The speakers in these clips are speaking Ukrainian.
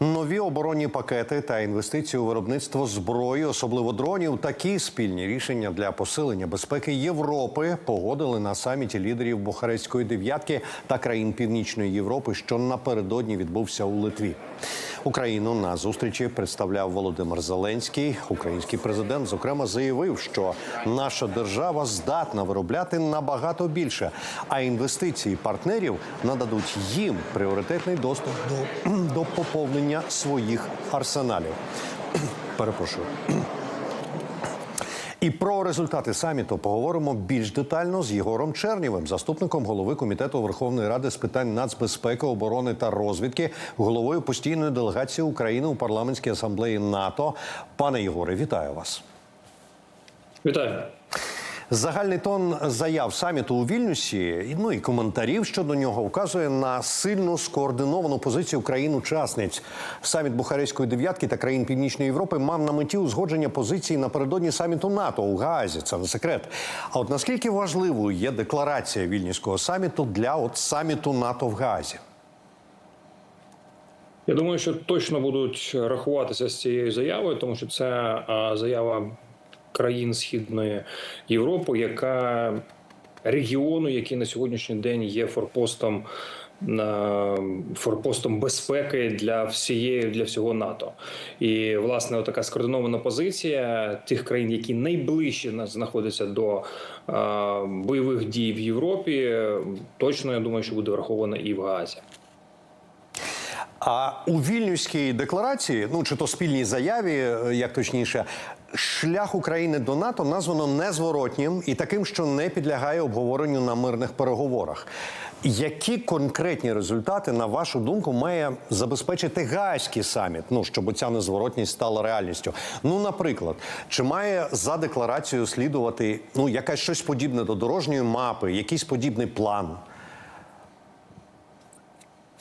Нові оборонні пакети та інвестиції у виробництво зброї, особливо дронів, такі спільні рішення для посилення безпеки Європи погодили на саміті лідерів Бухарестської дев'ятки та країн Північної Європи, що напередодні відбувся у Литві. Україну на зустрічі представляв Володимир Зеленський. Український президент зокрема заявив, що наша держава здатна виробляти набагато більше, а інвестиції партнерів нададуть їм пріоритетний доступ до, до поповнення своїх арсеналів. Перепрошую. І про результати саміту поговоримо більш детально з Єгором Чернівим, заступником голови комітету Верховної Ради з питань нацбезпеки, оборони та розвідки, головою постійної делегації України у парламентській асамблеї НАТО. Пане Єгоре, вітаю вас. Вітаю. Загальний тон заяв саміту у Вільнюсі, ну і коментарів щодо нього вказує на сильну скоординовану позицію країн-учасниць. Саміт Бухарестської дев'ятки та країн Північної Європи мав на меті узгодження позицій напередодні саміту НАТО у Гаазі. Це не секрет. А от наскільки важливою є декларація вільнюського саміту для от саміту НАТО в Гаазі? Я думаю, що точно будуть рахуватися з цією заявою, тому що це заява країн Східної Європи, яка регіону, який на сьогоднішній день є форпостом. Форпостом безпеки для всієї для всього НАТО, і власне така скоординована позиція тих країн, які найближче знаходяться до бойових дій в Європі, точно я думаю, що буде врахована і в Гаазі. А у вільнюській декларації, ну чи то спільній заяві, е, як точніше, шлях України до НАТО названо незворотнім і таким, що не підлягає обговоренню на мирних переговорах. Які конкретні результати, на вашу думку, має забезпечити Гаазький саміт? Ну щоб ця незворотність стала реальністю? Ну, наприклад, чи має за декларацією слідувати ну якась щось подібне до дорожньої мапи, якийсь подібний план?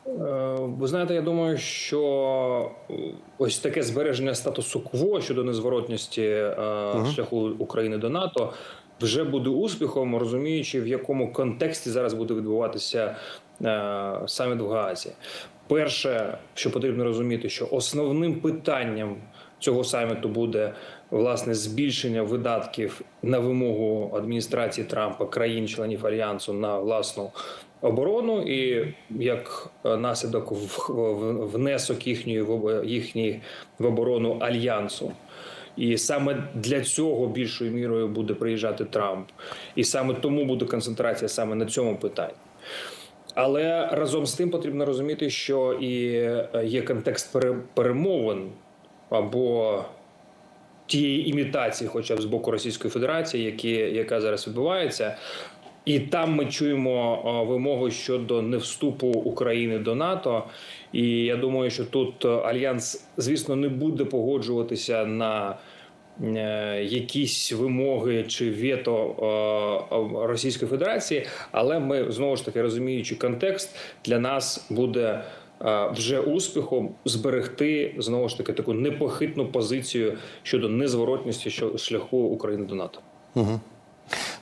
Е, Ви знаєте, я думаю, що е, ось таке збереження статусу кво щодо незворотності е, шляху України до НАТО вже буде успіхом, розуміючи, в якому контексті зараз буде відбуватися саміт в Гаазі. Перше, що потрібно розуміти, що основним питанням цього саміту буде власне збільшення видатків на вимогу адміністрації Трампа країн-членів альянсу на власну оборону, і як наслідок внесок їхньої в їхній в оборону альянсу. І саме для цього більшою мірою буде приїжджати Трамп, і саме тому буде концентрація саме на цьому питанні. Але разом з тим потрібно розуміти, що і е, є контекст перемовин або тієї імітації, хоча б з боку Російської Федерації, які, яка зараз відбувається. І там ми чуємо вимогу щодо невступу України до НАТО. І я думаю, що тут е, альянс, звісно, не буде погоджуватися на е, якісь вимоги чи вето е, Російської Федерації, але ми знову ж таки розуміючи контекст, для нас буде вже успіхом зберегти знову ж таки таку непохитну позицію щодо незворотності шляху України до НАТО.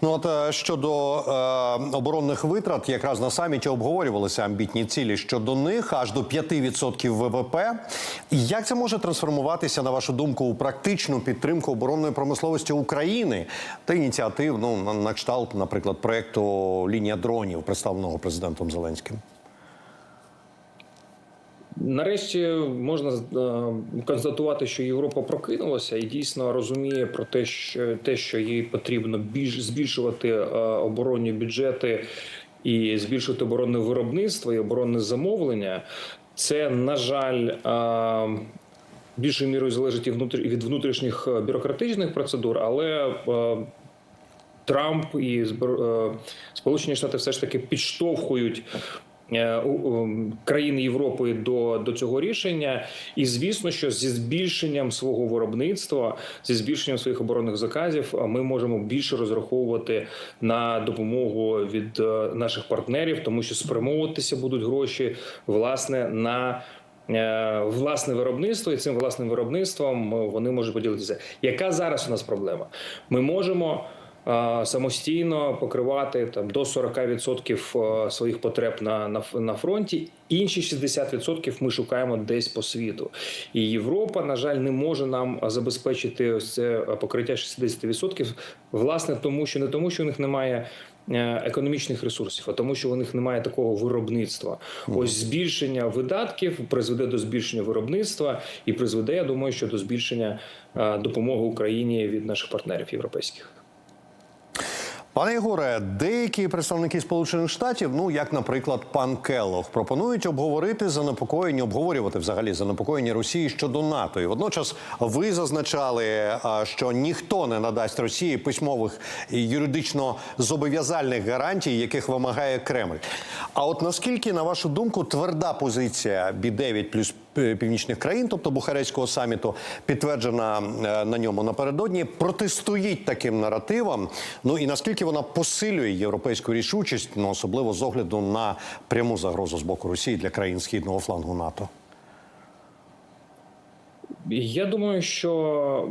Ну от е, щодо е, оборонних витрат, якраз на саміті обговорювалися амбітні цілі щодо них аж до 5% ВВП. Як це може трансформуватися, на вашу думку, у практичну підтримку оборонної промисловості України та ініціатив, ну на, кшталт, наприклад, проекту лінія дронів, представленого президентом Зеленським? Нарешті можна е, констатувати, що Європа прокинулася і дійсно розуміє про те, що те, що їй потрібно більш збільшувати е, оборонні бюджети і збільшувати оборонне виробництво і оборонне замовлення. Це на жаль. е, Більшою мірою залежить і від внутрішніх бюрократичних процедур, але Трамп і Сполучені Штати все ж таки підштовхують. Е, Країни Європи до, до цього рішення, і звісно, що зі збільшенням свого виробництва, зі збільшенням своїх оборонних заказів, а ми можемо більше розраховувати на допомогу від е, наших партнерів, тому що спрямовуватися будуть гроші власне на е, власне виробництво, і цим власним виробництвом е, вони можуть поділитися. Яка зараз у нас проблема? Ми можемо е, самостійно покривати там до 40% своїх потреб на, на, на фронті. Інші 60% ми шукаємо десь по світу. І Європа, на жаль, не може нам забезпечити ось це покриття 60%, власне, тому що не тому, що у них немає. е, Економічних ресурсів, а тому, що у них немає такого виробництва. Ось збільшення видатків призведе до збільшення виробництва і призведе, я думаю, що до збільшення е, допомоги Україні від наших партнерів європейських. Пане Ігоре, деякі представники Сполучених Штатів, ну як, наприклад, пан Келлог, пропонують обговорити занепокоєння, обговорювати взагалі занепокоєння Росії щодо НАТО. І водночас ви зазначали, що ніхто не надасть Росії письмових і юридично зобов'язальних гарантій, яких вимагає Кремль. А от наскільки, на вашу думку, тверда позиція Бі-9 плюс е, північних країн, тобто Бухарецького саміту, підтверджена е, на ньому напередодні, протистоїть таким наративам. Ну і наскільки вона посилює європейську рішучість, ну особливо з огляду на пряму загрозу з боку Росії для країн східного флангу НАТО. Я думаю, що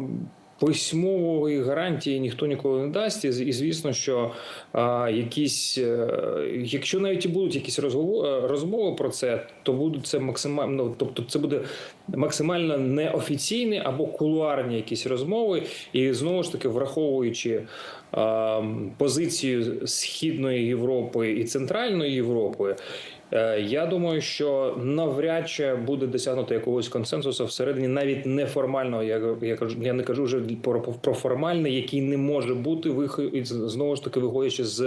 письмової гарантії ніхто ніколи не дасть. І, звісно, що а, якісь, е, якщо навіть і будуть якісь е, розмови про це, то будуть це максимально, ну, тобто це буде максимально неофіційні або кулуарні якісь розмови, і знову ж таки враховуючи. а, Позицію східної Європи і центральної Європи, Я думаю, що навряд чи буде досягнуто якогось консенсусу всередині, навіть неформального. Я, я кажу, я не кажу вже про, про формальний, який не може бути вихід знову ж таки виходячи з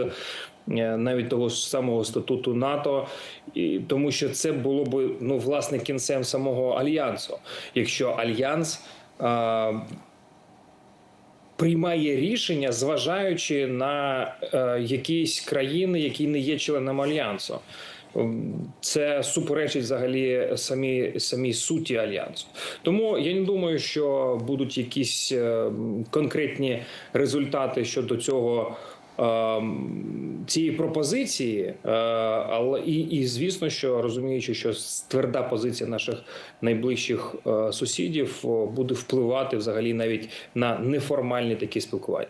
е, навіть того самого статуту НАТО, і тому що це було б ну власне кінцем самого альянсу, якщо альянс. А, Приймає рішення, зважаючи на е, якісь країни, які не є членом альянсу. Ем, Це суперечить взагалі самі самій суті альянсу. Тому я не думаю, що будуть якісь е, конкретні результати щодо цього. ем, Цієї пропозиції, е, але і, і звісно, що розуміючи, що тверда позиція наших найближчих е, сусідів буде впливати взагалі навіть на неформальні такі спілкування.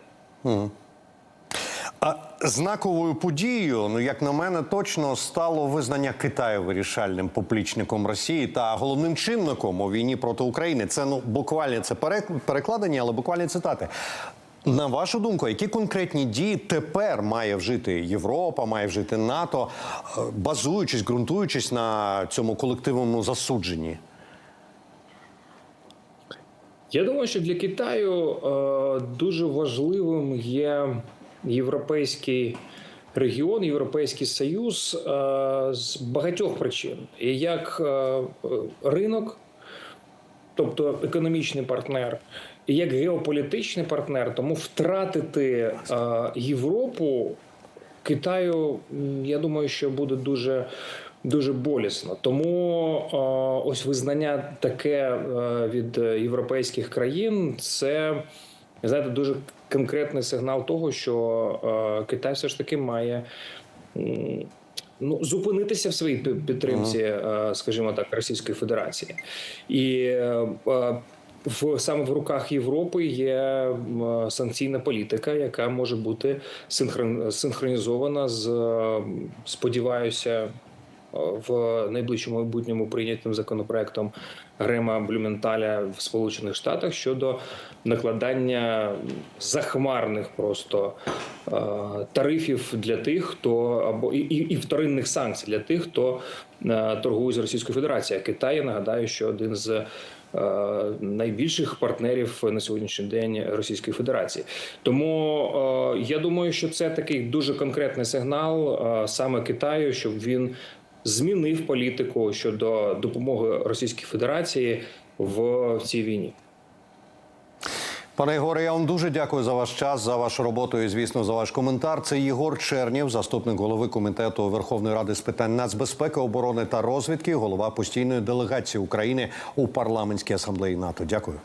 Знаковою подією, ну як на мене, точно стало визнання Китаю вирішальним поплічником Росії та головним чинником у війні проти України. Це ну буквально це перек- перекладені, але буквальні цитати. На вашу думку, які конкретні дії тепер має вжити Європа, має вжити НАТО, е, базуючись, ґрунтуючись на цьому колективному засудженні? Я думаю, що для Китаю е, дуже важливим є європейський регіон, Європейський Союз е, з багатьох причин. І як е, ринок, тобто економічний партнер, і як геополітичний партнер, тому втратити е, Європу Китаю, я думаю, що буде дуже. Дуже болісно, тому ось визнання таке від європейських країн це знаєте дуже конкретний сигнал того, що е, Китай все ж таки має ну зупинитися в своїй пі- підтримці, е, скажімо так, Російської Федерації, і е, в саме в руках Європи є санкційна політика, яка може бути синхронізована з сподіваюся. В найближчому майбутньому прийнятим законопроектом Грема Блюменталя в Сполучених Штатах щодо накладання захмарних просто е, тарифів для тих, хто або і, і, і вторинних санкцій для тих, хто е, торгує з Російською Федерацією. Китай я нагадаю, що один з е, найбільших партнерів на сьогоднішній день Російської Федерації. Тому я думаю, що це такий дуже конкретний сигнал саме Китаю, щоб він змінив політику щодо допомоги Російській Федерації в цій війні. Пане Єгоре, я вам дуже дякую за ваш час, за вашу роботу і, звісно, за ваш коментар. Це Єгор Чернєв, заступник голови комітету Верховної Ради з питань нацбезпеки, оборони та розвідки, голова постійної делегації України у парламентській асамблеї НАТО. Дякую.